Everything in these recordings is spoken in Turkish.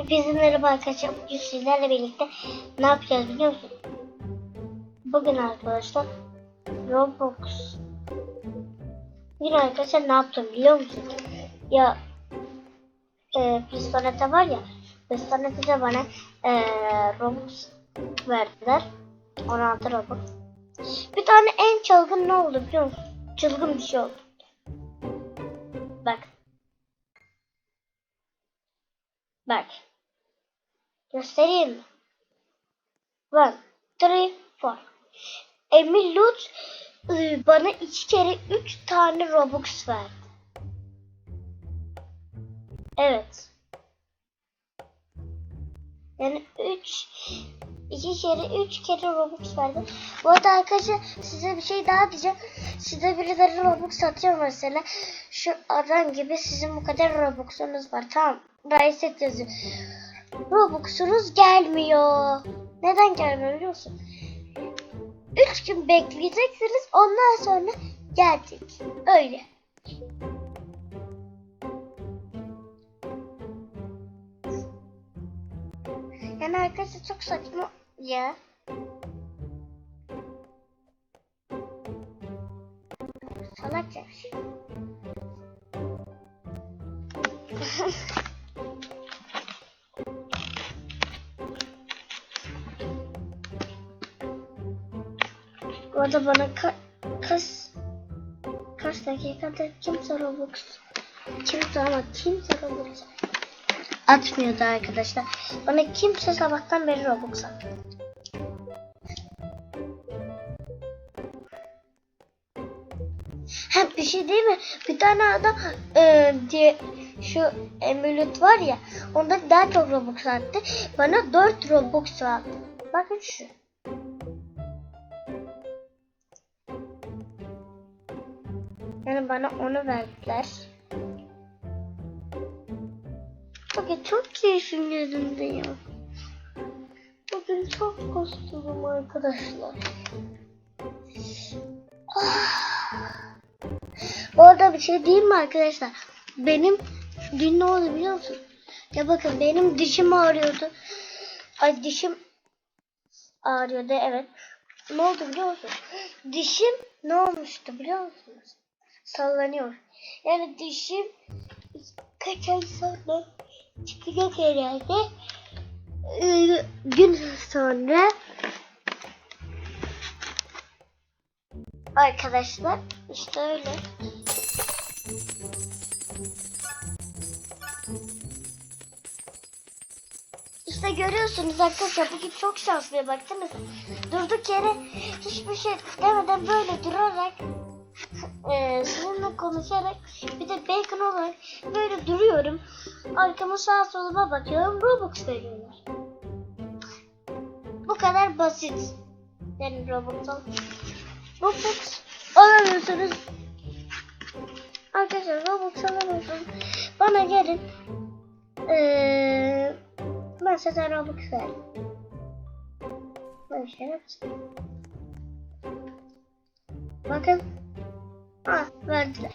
Hepinize merhaba arkadaşlar. Bugün sizlerle birlikte ne yapacağız biliyor musun? Bugün arkadaşlar Roblox. Bugün arkadaşlar ne yaptım biliyor musun? Ya e, Pistonete var ya Pistonete de bana e, Robux verdiler. 16 Robux. Bir tane en çılgın ne oldu biliyor musun? Çılgın bir şey oldu. Bak. Bak. Göstereyim mi? One, three, four. Emil Lut ıı, bana iki kere üç tane Robux verdi. Evet. Yani üç, iki kere üç kere Robux verdi. Bu arada arkadaşlar size bir şey daha diyeceğim. Size birileri Robux satıyor mesela. Şu adam gibi sizin bu kadar Robux'unuz var. Tamam. Reset yazıyor. Robux'unuz gelmiyor. Neden gelmiyor biliyor musun? 3 gün bekleyeceksiniz ondan sonra gelecek. Öyle. Yani arkadaşlar çok saçma ya. Salakça bir Bu arada bana ka kaç kaç dakikada kimse Robux kimse ama kimse Robux atmıyordu arkadaşlar. Bana kimse sabahtan beri Robux atmıyor. Hem bir şey değil mi? Bir tane adam e, diye şu Emulet var ya onda daha çok Robux attı. Bana 4 Robux attı. Bakın şu. Yani bana onu verdiler. Bugün çok keyfim yerinde ya. Bugün çok kostümüm arkadaşlar. Ah. Bu arada bir şey diyeyim mi arkadaşlar? Benim dün ne oldu biliyor musun? Ya bakın benim dişim ağrıyordu. Ay dişim ağrıyordu evet. Ne oldu biliyor musun? Dişim ne olmuştu biliyor musunuz? Sallanıyor. Yani dişim kaç ay sonra çıkacak herhalde. Ee, gün sonra Arkadaşlar işte öyle. İşte görüyorsunuz arkadaşlar bugün çok şanslıyım baktınız. Durduk yere hiçbir şey demeden böyle durarak e, sizinle konuşarak bir de bacon olarak böyle duruyorum. Arkama sağa soluma bakıyorum Robux veriyorlar. Bu kadar basit. Yani Robux'un. Robux alamıyorsunuz. Arkadaşlar Robux alamıyorsunuz. Bana gelin. Ee, ben size Robux verdim. Böyle şey. Bakın. Ha verdiler.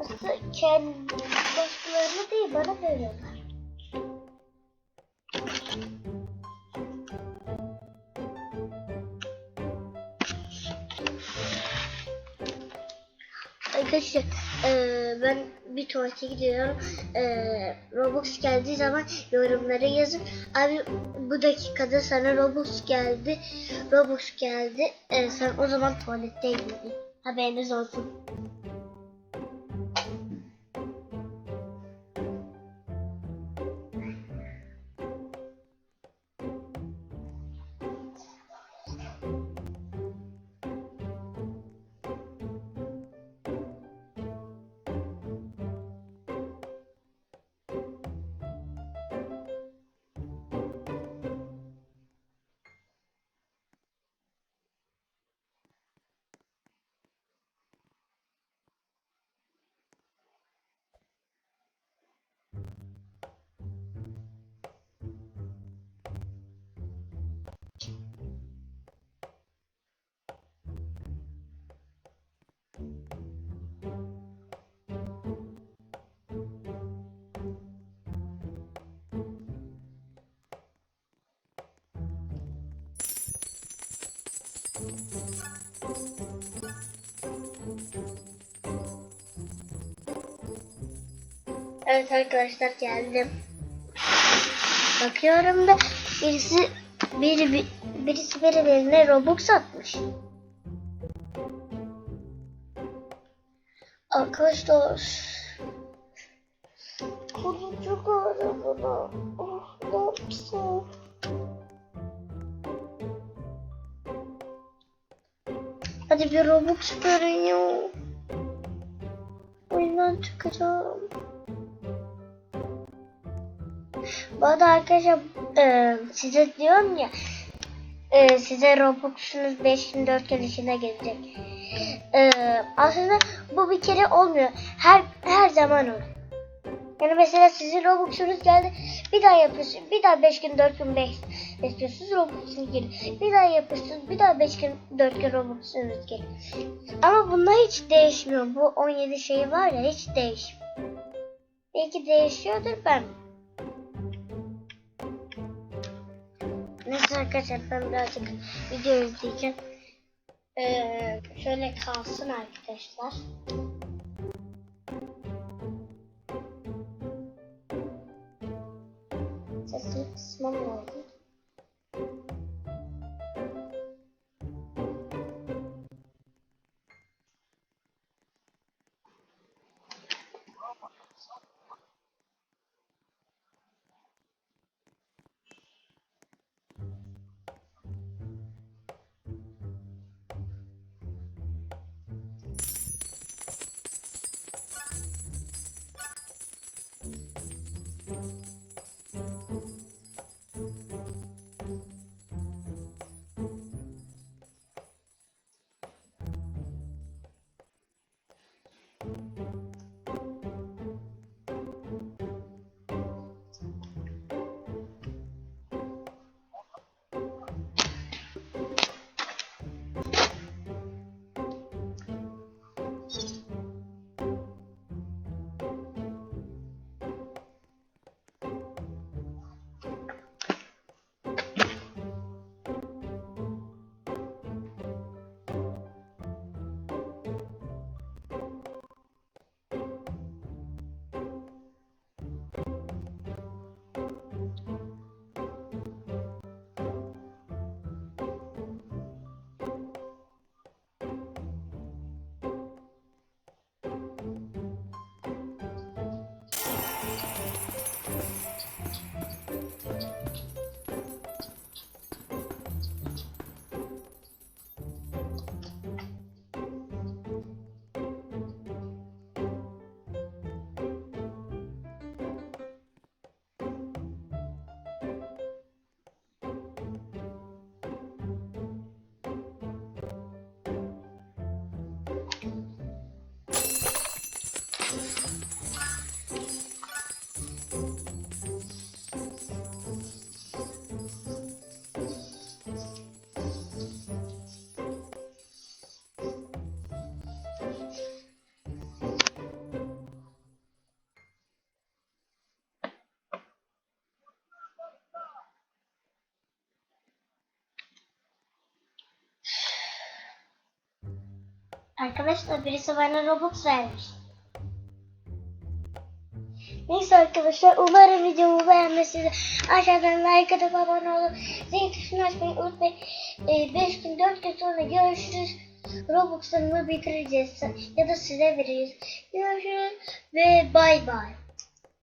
Aslında kendi başkalarına değil bana veriyorlar. Bir tuvalete gidiyorum. Eee, Robux geldiği zaman yorumlara yazın. Abi bu dakikada sana Robux geldi. Robux geldi. Eee, sen o zaman tuvaletteydin. Haberiniz olsun. Evet arkadaşlar geldim. Bakıyorum da birisi biri bir- birisi birilerine Robux atmış. Arkadaşlar kolum çok ağrıyor. Oh, ne yapsam? Bir Robux ya. Oyundan çıkacağım. Bu arada arkadaşlar e, size diyorum ya e, size Robux'unuz 5 gün 4 gün içinde gelecek. E, aslında bu bir kere olmuyor. Her her zaman olur. Yani mesela sizin Robux'unuz geldi. Bir daha yapıyorsunuz. Bir daha 5 gün 4 gün 5 bekliyorsunuz Robux'unuz gelir. Bir daha yapıyorsunuz. Bir daha 5 gün 4 gün Robux'unuz gelir. Ama bunlar hiç değişmiyor. Bu 17 şey var ya hiç değişmiyor. Belki değişiyordur ben. Neyse arkadaşlar ben birazcık video izleyeceğim. Ee, şöyle kalsın arkadaşlar. Sesini kısmam lazım. Arkadaşlar birisi bana Robux vermiş. Neyse arkadaşlar umarım videomu beğenmişsiniz. Aşağıdan like atıp abone olup zil tuşunu açmayı unutmayın. 5 gün 4 gün sonra görüşürüz. Robux'larımı bitireceğiz ya da size veririz. Görüşürüz ve bay bay.